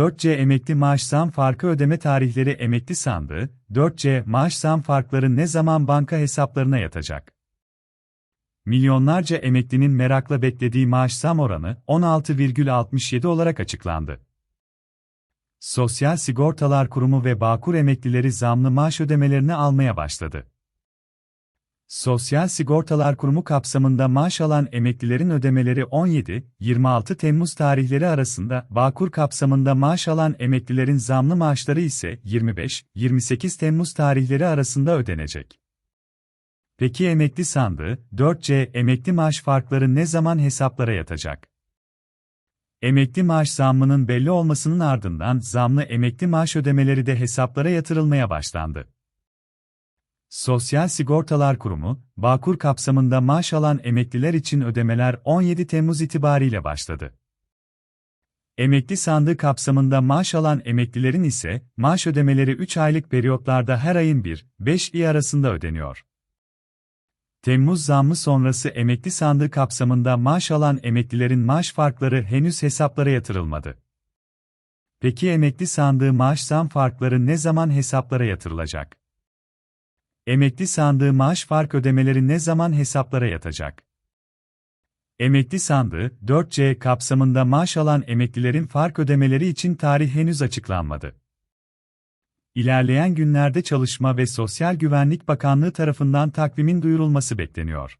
4C emekli maaş zam farkı ödeme tarihleri emekli sandığı, 4C maaş zam farkları ne zaman banka hesaplarına yatacak? Milyonlarca emeklinin merakla beklediği maaş zam oranı 16,67 olarak açıklandı. Sosyal Sigortalar Kurumu ve Bağkur emeklileri zamlı maaş ödemelerini almaya başladı. Sosyal Sigortalar Kurumu kapsamında maaş alan emeklilerin ödemeleri 17-26 Temmuz tarihleri arasında, Bağkur kapsamında maaş alan emeklilerin zamlı maaşları ise 25-28 Temmuz tarihleri arasında ödenecek. Peki emekli sandığı, 4C emekli maaş farkları ne zaman hesaplara yatacak? Emekli maaş zammının belli olmasının ardından zamlı emekli maaş ödemeleri de hesaplara yatırılmaya başlandı. Sosyal Sigortalar Kurumu, Bağkur kapsamında maaş alan emekliler için ödemeler 17 Temmuz itibariyle başladı. Emekli sandığı kapsamında maaş alan emeklilerin ise maaş ödemeleri 3 aylık periyotlarda her ayın 1-5 arasında ödeniyor. Temmuz zammı sonrası emekli sandığı kapsamında maaş alan emeklilerin maaş farkları henüz hesaplara yatırılmadı. Peki emekli sandığı maaş zam farkları ne zaman hesaplara yatırılacak? Emekli sandığı maaş fark ödemeleri ne zaman hesaplara yatacak? Emekli sandığı 4C kapsamında maaş alan emeklilerin fark ödemeleri için tarih henüz açıklanmadı. İlerleyen günlerde Çalışma ve Sosyal Güvenlik Bakanlığı tarafından takvimin duyurulması bekleniyor.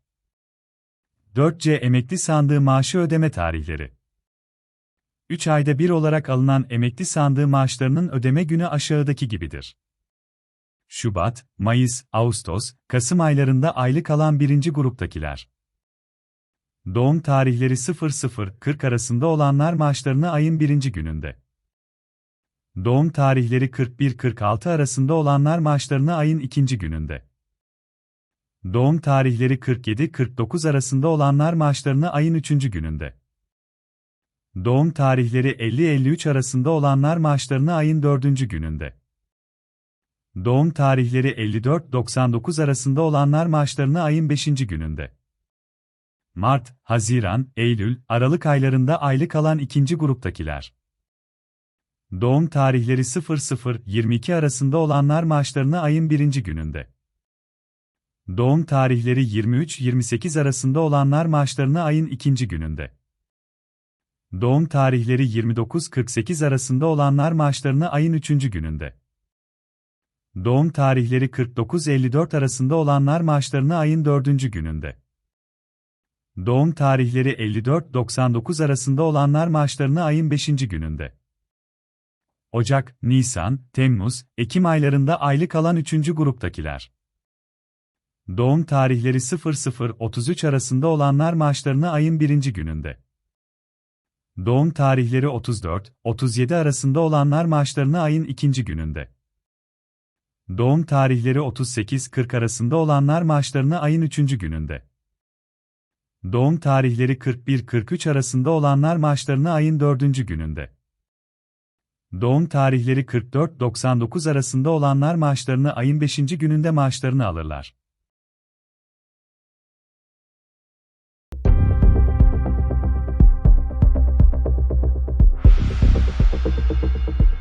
4C emekli sandığı maaşı ödeme tarihleri 3 ayda bir olarak alınan emekli sandığı maaşlarının ödeme günü aşağıdaki gibidir. Şubat, Mayıs, Ağustos, Kasım aylarında aylık alan birinci gruptakiler. Doğum tarihleri 00-40 arasında olanlar maaşlarını ayın birinci gününde. Doğum tarihleri 41-46 arasında olanlar maaşlarını ayın ikinci gününde. Doğum tarihleri 47-49 arasında olanlar maaşlarını ayın üçüncü gününde. Doğum tarihleri 50-53 arasında olanlar maaşlarını ayın dördüncü gününde. Doğum tarihleri 54-99 arasında olanlar maaşlarını ayın 5. gününde. Mart, Haziran, Eylül, Aralık aylarında aylık alan ikinci gruptakiler. Doğum tarihleri 00-22 arasında olanlar maaşlarını ayın 1. gününde. Doğum tarihleri 23-28 arasında olanlar maaşlarını ayın 2. gününde. Doğum tarihleri 29-48 arasında olanlar maaşlarını ayın 3. gününde. Doğum tarihleri 49-54 arasında olanlar maaşlarını ayın 4. gününde. Doğum tarihleri 54-99 arasında olanlar maaşlarını ayın 5. gününde. Ocak, Nisan, Temmuz, Ekim aylarında aylık alan 3. gruptakiler. Doğum tarihleri 00-33 arasında olanlar maaşlarını ayın 1. gününde. Doğum tarihleri 34-37 arasında olanlar maaşlarını ayın 2. gününde. Doğum tarihleri 38-40 arasında olanlar maaşlarını ayın 3. gününde. Doğum tarihleri 41-43 arasında olanlar maaşlarını ayın 4. gününde. Doğum tarihleri 44-99 arasında olanlar maaşlarını ayın 5. gününde maaşlarını alırlar.